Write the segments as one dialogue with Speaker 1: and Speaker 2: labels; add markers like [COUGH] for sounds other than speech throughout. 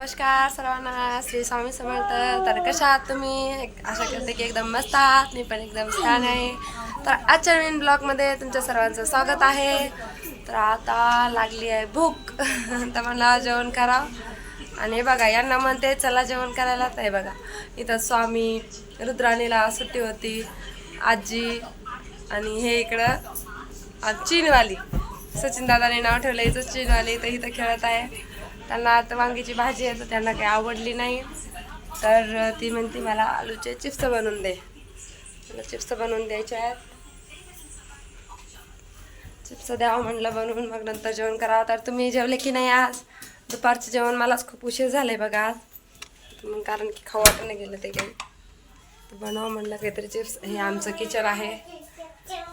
Speaker 1: नमस्कार सर्वांना श्री स्वामी समर्थ. तर कशा आहात तुम्ही? अशा आशा करते की एकदम मस्त आहात. मी पण एकदम छान आहे. तर आजच्या नवीन ब्लॉगमध्ये तुमच्या सर्वांचं स्वागत आहे. तर आता लागली आहे भूक. [LAUGHS] तर मला जेवण करा आणि बघा यांना म्हणते चला जेवण करायला. तर हे बघा इथं स्वामी रुद्राणीला सुट्टी होती. आजी आणि हे इकडं चीनवाली. सचिन दादाने नाव ठेवलं इथं चीनवाली तर इथं खेळत आहे. त्यांना आता वांगीची भाजी आहे तर त्यांना काही आवडली नाही. तर ती म्हणते मला आलूचे चिप्स बनवून दे. मला चिप्स बनवून द्यायचे आहेत. चिप्स द्यावं म्हणलं बनवून. मग नंतर जेवण करावं तर तुम्ही जेवले की नाही आज? दुपारचं जेवण मलाच खूप उशीर झालं आहे बघा आज. मग कारण की खाऊ वाटून नाही गेलं ते काही. तर म्हणलं काहीतरी चिप्स. हे आमचं किचन आहे.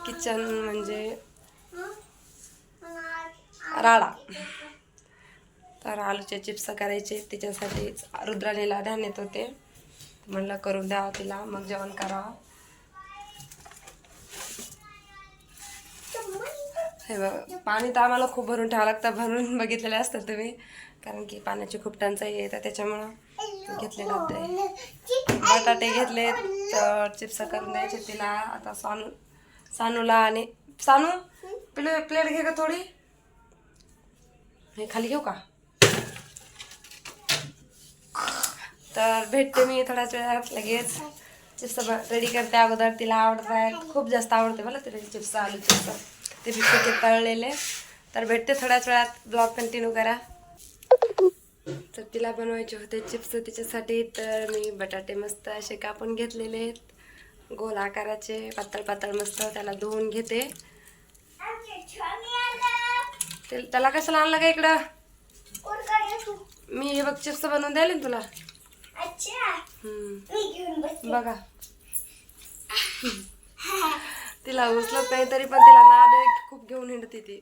Speaker 1: किचन म्हणजे राडा. तर आलूचे चिप्स करायचे तिच्यासाठी रुद्रालीला ध्यान येत होते. म्हणलं करून द्यावं तिला मग जेवण करावं. हे बघ पाणी तर आम्हाला खूप भरून ठेवावं लागतं भरून बघितलेले असतात तुम्ही. कारण की पाण्याची खूप टंचाई आहे तर त्याच्यामुळं घेतलेलं होते. बटाटे घेतले तर चिप्स करून द्यायचे तिला. आता सानू सानूला आणि सानू प्ले प्लेट घे का थोडी. हे खाली घेऊ का? तर भेटते मी थोड्याच वेळात लगेच. चिप्स रेडी करते. अगोदर तिला आवडत आहे खूप जास्त आवडते मला तिला चिप्स आलू चिप्स. ते फिके तळलेले. तर भेटते थोड्याच वेळात. ब्लॉग कंटिन्यू करा. तर तिला बनवायचे होते चिप्स तिच्यासाठी. तर मी बटाटे मस्त असे कापून घेतलेले आहेत. गोल आकाराचे. पातळ पातळ मस्त त्याला धुवून घेते. ते- त्याला कशाला आणलं का इकडं? मी हे बघ चिप्स बनवून द्यायला तुला. बघा. [LAUGHS] तिला उचलत नाही तरी पण तिला नाद आहे खूप घेऊन हिंडते ती.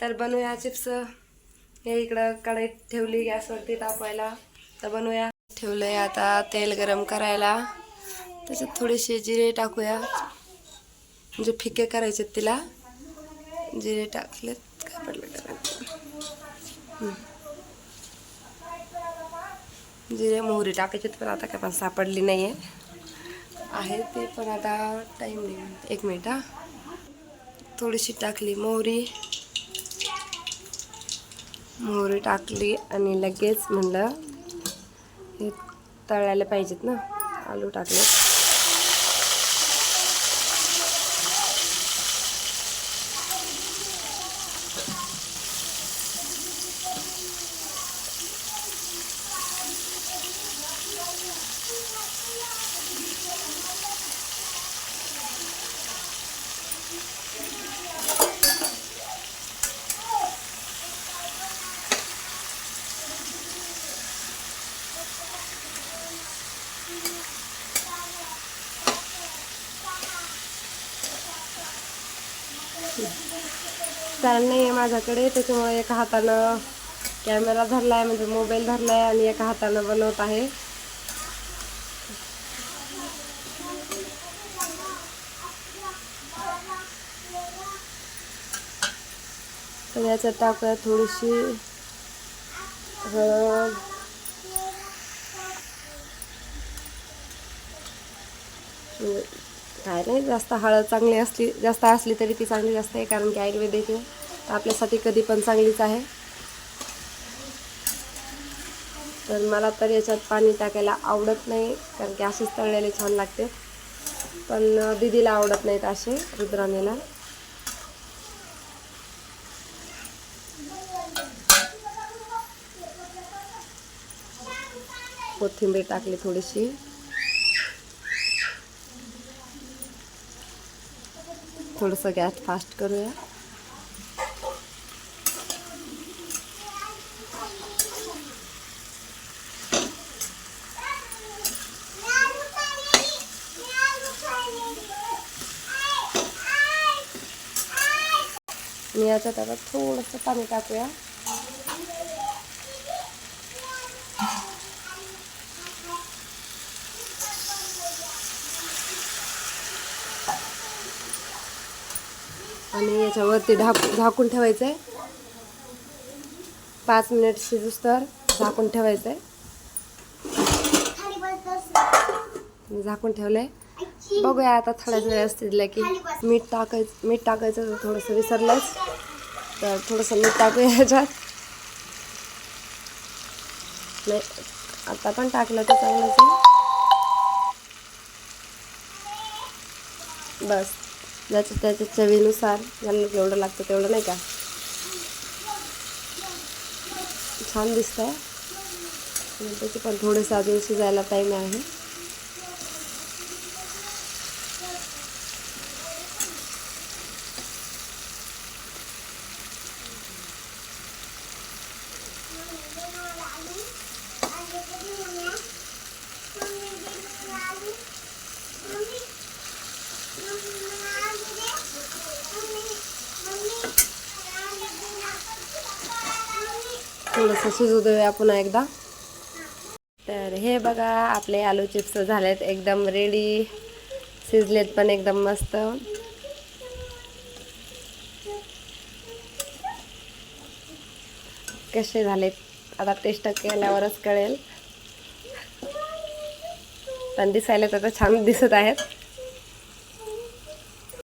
Speaker 1: तर बनवूया चिप्स. हे इकडं कढईत ठेवली गॅसवरती तापवायला तर बनवूया ठेवलंय आता तेल गरम करायला. त्याच्यात थोडेसे जिरे टाकूया. म्हणजे फिके करायचे तिला. जिरे टाकलेत काय पडलं करायचं जिरे मोहरी टाकायची पण आता काय पण सापडली नाही आहे आहे ते पण आता टाईम नाही. एक मिनिट हा. थोडीशी टाकली मोहरी. मोहरी टाकली आणि लगेच म्हणलं हे तळायला पाहिजेत ना. आलू टाकले स्टँड नाही आहे माझ्याकडे त्याच्यामुळे एका हातानं कॅमेरा धरला आहे म्हणजे मोबाईल धरला आहे आणि एका हातानं बनवत आहे. तर याच्यात टाकूया थोडीशी हळद. म्हणजे काय नाही जास्त हळद चांगली असली जास्त असली तरी ती चांगली जास्त आहे कारण की आयुर्वेदिक तर आपल्यासाठी कधी पण चांगलीच आहे. तर मला तर याच्यात पाणी टाकायला आवडत नाही कारण की असेच तळलेले छान लागते. पण दिदीला आवडत नाहीत असे रुद्राणीला कोथिंबीर टाकली थोडीशी. थोडंसं गॅस फास्ट करूया. आणि याच्यात आता थोडंसं पाणी टाकूया. आणि याच्यावरती ढाक झाकून ठेवायचं आहे पाच मिनिट शिजूस तर झाकून ठेवायचं आहे झाकून झाकून ठेवलंय. बघूया आता थोड्याच वेळ असतील की मीठ टाकायचं मीठ टाकायचं तर थोडंसं विसरलंच. तर थोडंसं मीठ टाकूया ह्याच्यात. नाही आता पण टाकलं तर चांगलंच बस. ज्याच्या त्याच्या चवीनुसार ज्यांना जेवढं लागतं तेवढं नाही का? छान दिसतं आहे त्याचे पण थोडेसे अजून शिजायला टाईम आहे. थोडंसं शिजू देऊया पुन्हा एकदा. तर हे बघा आपले आलू चिप्स झालेत एकदम रेडी शिजलेत पण एकदम मस्त. कसे झालेत? आता टेस्ट केल्यावरच कळेल. पण दिसायला तर छान दिसत आहेत.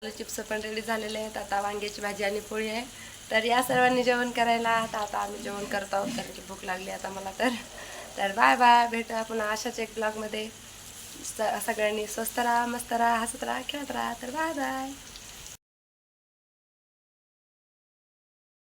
Speaker 1: आलू चिप्स पण रेडी झालेले आहेत. आता वांग्याची भाजी आणि पोळी आहे. तर या सर्वांनी जेवण करायला आता आता आम्ही जेवण करत आहोत कारण की भूक लागली आता मला तर. तर बाय बाय भेटू आपण अशाच एक ब्लॉगमध्ये स सगळ्यांनी स्वस्त राहा मस्त राहा हसत राहा खेळत राहा. तर बाय बाय